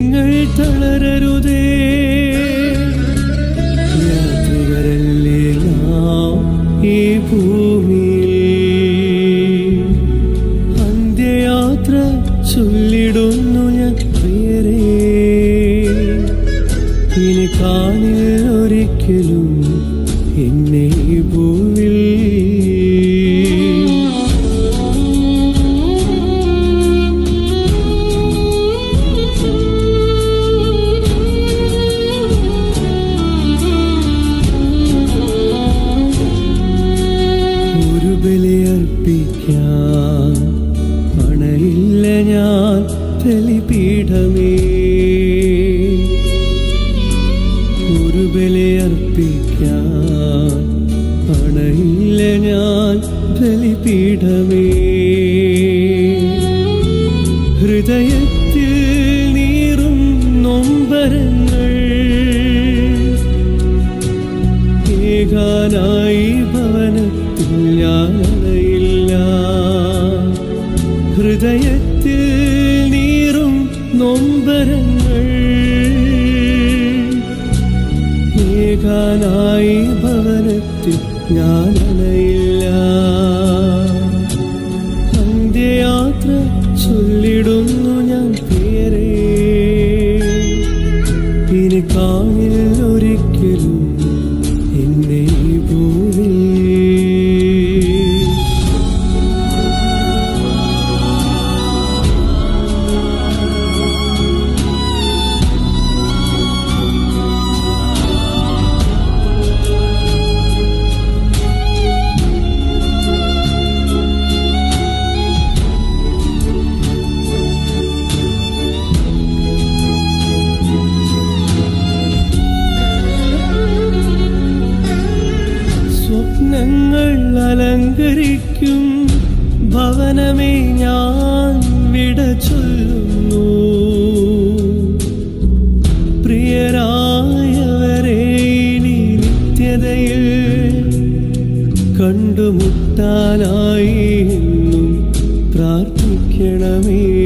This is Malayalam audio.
നിങ്ങൾ തളരരുതേ. യാത്രികരല്ലേ നാം ഈ ഭൂമിയിൽ? അന്ത്യയാത്ര ചൊല്ലിടുന്നു ഞാൻ പ്രിയരേ. ഇനി കാണിൽ ഒരിക്കലും എന്നെ ബലിപീഠമേ ഒരു ബലിയർപ്പിക്കാൻ പണയില്ല ഞാൻ ബലിപീഠമേ ഹൃദയത്തിൽ നീറും നൊമ്പരങ്ങൾ ഏകാനായി ഭവനത്തിൽ ഞാൻ അണയില്ല ഹൃദയത്തിൽ നൊമ്പരങ്ങൾ ഏകാനായി ഭവനത്തിൽ ഞാൻ അണയില്ല അന്ത്യയാത്ര ചൊല്ലിടുന്നു ഞാൻ അലങ്കരിക്കും ഭവനമേ ഞാൻ വിട ചൊല്ലുന്നു. പ്രിയരായവരെ നിത്യതയിൽ കണ്ടുമുട്ടാനായി പ്രാർത്ഥിക്കണമേ.